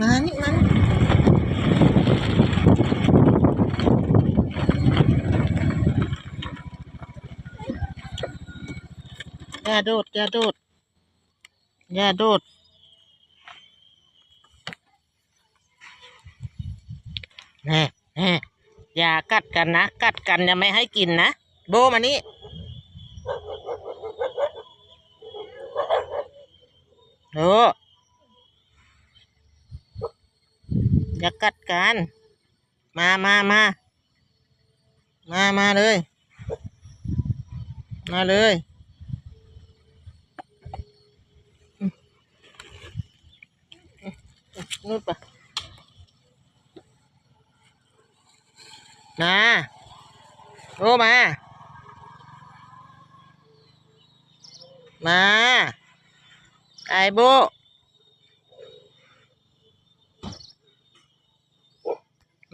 มานี่มันอย่าโดดอย่าโดดอย่าโดดแน่แน่อย่ากัดกันนะ กัดกันจะไม่ให้กินนะ โบมานี่โอ้ อย่ากัดกัน มามามา มามาเลย มาเลยนู่นปะมาโอ้มา มาไอโบ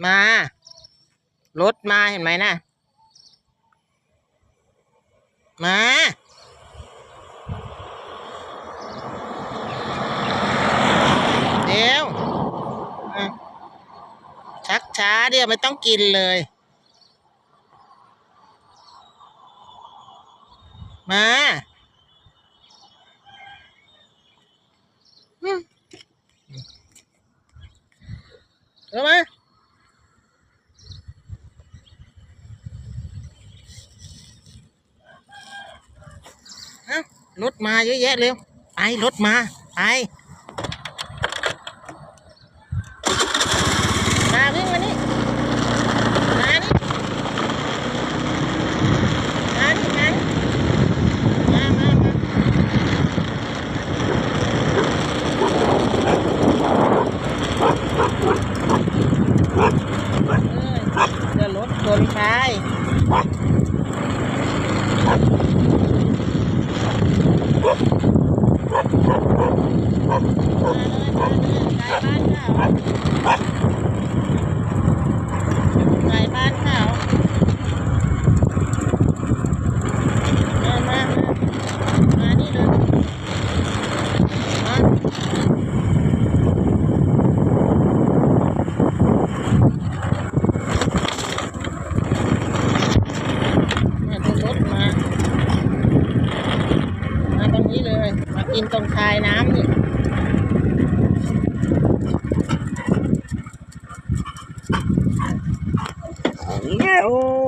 มา รถมาเห็นไหมนะมา เดี๋ยวชักช้าเดี๋ยวไม่ต้องกินเลย มาอืมเอามา เอ้า รถมาเยอะแยะเร็วไปรถมาไปมาวิ่งมานี่มานี่มานี่มานี่มามามาเอ้ยเดี๋ยวรถชนไปมาเลยมาเลย ไก่บ้านเขาไก่บ้านเขามามามานี่เลยมามาดูรถมา มาตรงนี้เลย มากินตรงคายน้ำนี่ Yeah. Oh.